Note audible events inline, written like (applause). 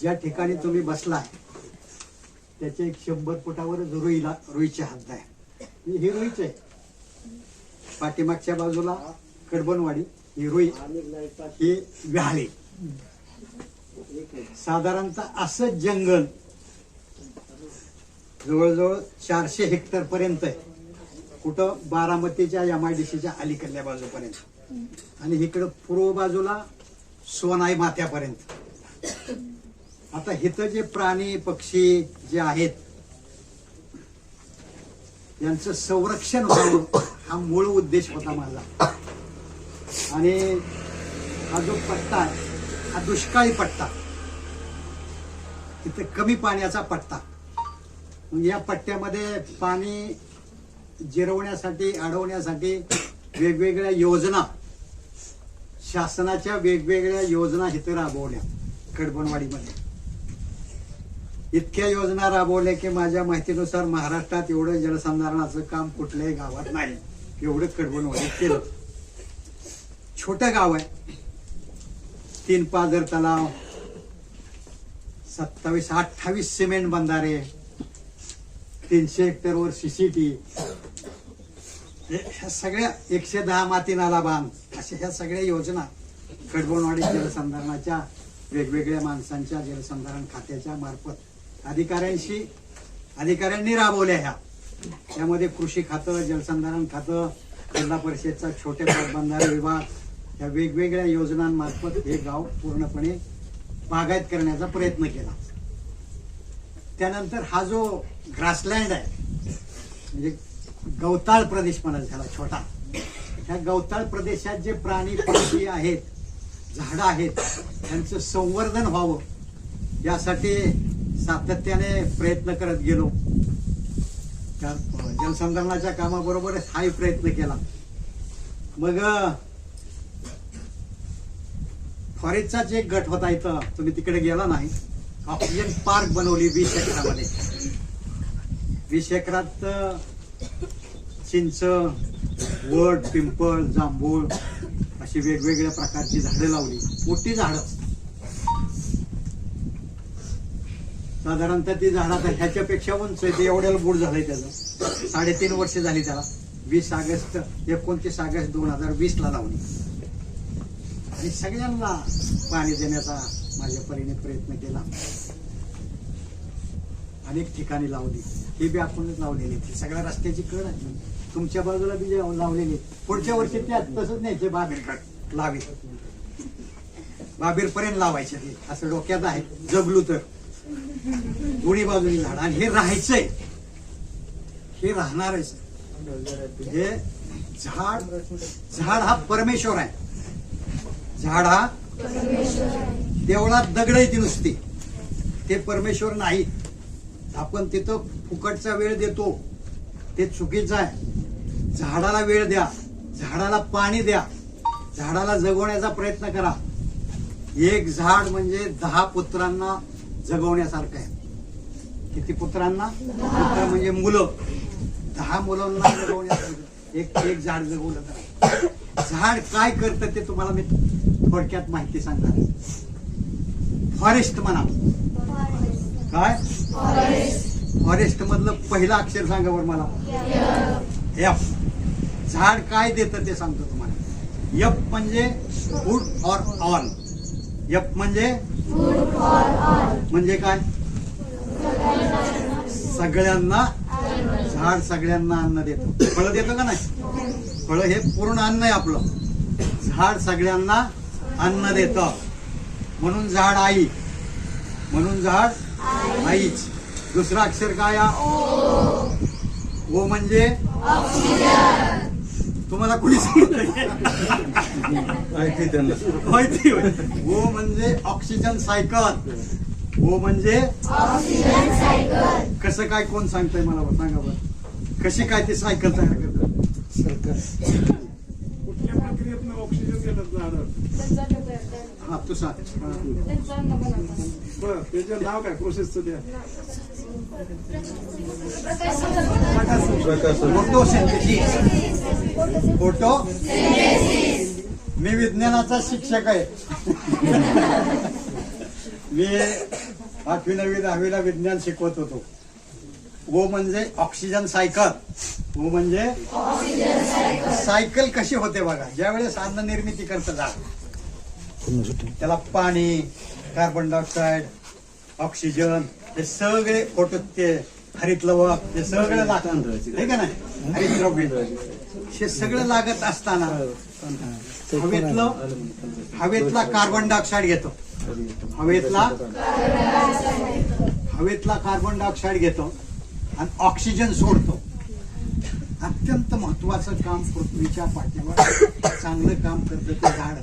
ज्या ठिकाणी तुम्ही बसलाय त्याच्या एक शंभर फुटावर रुईला रुईची हद्द आहे. ही रुईच. आहे पाठीमागच्या बाजूला कडबनवाडी ही रुई ही व्याहाळी. साधारणतः असं जंगल जवळजवळ चारशे हेक्टर पर्यंत आहे. कुठं बारामतीच्या एम आय डी सीच्या अलीकडल्या बाजूपर्यंत. आणि इकडं पूर्व बाजूला सोनाई माथ्यापर्यंत. आता इथं जे प्राणी पक्षी जे आहेत यांचं संरक्षण व्हावं हा मूळ उद्देश होता माझा. आणि हा जो पट्टा आहे हा दुष्काळी पट्टा इथं कमी पाण्याचा पट्टा. मग या पट्ट्यामध्ये पाणी जिरवण्यासाठी अडवण्यासाठी वेगवेगळ्या योजना शासनाच्या वेगवेगळ्या योजना इथं राबवल्या कडबनवाडीमध्ये. इतक्या योजना राबवल्या की माझ्या माहितीनुसार महाराष्ट्रात एवढं जलसंधारणाचं काम कुठल्याही गावात नाही. एवढं कडबनवाडीत केलं. छोटं गाव आहे. तीन पाजर तलाव सत्तावीस अठ्ठावीस सिमेंट बंधारे तीनशे हेक्टरवर सीसीटी ह्या सगळ्या एकशे दहा माती नाला बांध अशा ह्या सगळ्या योजना कडबोणवाडी जलसंधारणाच्या वेगवेगळ्या माणसांच्या जलसंधारण खात्याच्या मार्फत अधिकाऱ्यांशी अधिकाऱ्यांनी राबवल्या ह्या. त्यामध्ये कृषी खातं जलसंधारण खातं जिल्हा परिषदचा छोटे पाटबंधारे विभाग या वेगवेगळ्या योजनांमार्फत हे गाव पूर्णपणे बागायत करण्याचा प्रयत्न केला. त्यानंतर हा जो ग्रासलँड आहे म्हणजे गवताळ प्रदेश म्हणाल झाला छोटा. ह्या गवताळ प्रदेशात जे प्राणी पक्षी आहेत झाडं आहेत त्यांचं संवर्धन व्हावं यासाठी सातत्याने प्रयत्न करत गेलो. त्या जलसंधारणाच्या कामाबरोबरच हाही प्रयत्न केला. मग फॉरेस्टचाच एक गट होता इथं तुम्ही तिकडे गेला नाही. ऑक्सिजन पार्क बनवली वीस एकरामध्ये. वीस एकरात चिंच वड पिंपळ जांभूळ अशी वेगवेगळ्या प्रकारची झाडं लावली. मोठी झाडं. साधारणतः ती झाड आता ह्याच्यापेक्षा उंच आहे ते एवढ्याला बुड झालंय त्याचं. साडेतीन वर्ष झाली त्याला. वीस ऑगस्ट एकोणतीस ऑगस्ट दोन हजार वीस ला लावली. आणि सगळ्यांना पाणी देण्याचा माझ्या परीने प्रयत्न केला. अनेक ठिकाणी लावली. हे बी आपणच लावलेली ती सगळ्या रस्त्याची कळ आहे तुमच्या बाजूला बी जे लावलेली पुढच्या वर्षी त्या तसंच न्यायचे बाबीर लावे बाबीरपर्यंत लावायचे ते. असं डोक्यात आहे. जगलू तर. दोन्ही बाजूनी झाड आणि हे राहायचंय. हे राहणारच हे म्हणजे झाड झाड हा परमेश्वर आहे. झाड हा देवळात दगड आहे ती नुसती. ते परमेश्वर नाही. आपण तिथं फुकटचा वेळ देतो. ते चुकीचं आहे. झाडाला वेळ द्या. झाडाला पाणी द्या. झाडाला जगवण्याचा प्रयत्न करा. एक झाड म्हणजे दहा पुत्रांना जगवण्यासारखं आहे. किती पुत्रांना? पुत्र म्हणजे मुलं. दहा मुलांना जगवण्यासारखं. एक एक झाड जगवलं तर. झाड काय करतं ते तुम्हाला मी थोडक्यात माहिती सांगणार फॉरेस्ट म्हणा. काय? फॉरेस्ट मधलं पहिलं अक्षर सांगा बरं मला. एफ झाड काय देतं ते सांगतो तुम्हाला. यप म्हणजे फूड ऑर ऑल यप म्हणजे? म्हणजे काय? सगळ्यांना झाड सगळ्यांना अन्न देत. फळं देतो का नाही? फळं हे पूर्ण अन्न आहे आपलं. झाड सगळ्यांना अन्न देत. म्हणून झाड आई. म्हणून झाड आईच. दुसरं अक्षर काय ओ म्हणजे? तुम्हाला कुणी सांगितलं माहिती त्यांना. माहिती. ओ म्हणजे ऑक्सिजन सायकल ओ म्हणजे कसं काय कोण सांगतंय मला सांगा बरं. कशी काय ती सायकल तयार करतात? कुठल्या प्रक्रियेतनं ऑक्सिजन घेतात झाड? हा तू सांग. हा. बर त्याचं नाव काय? प्रोसेसचं त्या प्रकाश फोटोसिंथेसिस फोटो? मी विज्ञानाचा शिक्षक आहे. (laughs) मी आठवी नववी दहावीला विज्ञान शिकवत होतो. वो म्हणजे ऑक्सिजन सायकल. वो म्हणजे सायकल कशी होते बघा. ज्यावेळेस अन्न निर्मिती करतं झाड त्याला पाणी कार्बन डायऑक्साईड ऑक्सिजन हे सगळे फोटो ते हरित लवक हे सगळं लागतं. हे का नाही? हरित द्रव्य हे सगळं लागत असताना हवेतलं हवेतला कार्बन डायऑक्साईड घेतो. हवेतला हवेतला कार्बन डायऑक्साईड घेतो आणि ऑक्सिजन सोडतो. अत्यंत महत्वाचं काम पृथ्वीच्या पाठीवर चांगलं काम करतं ते झाड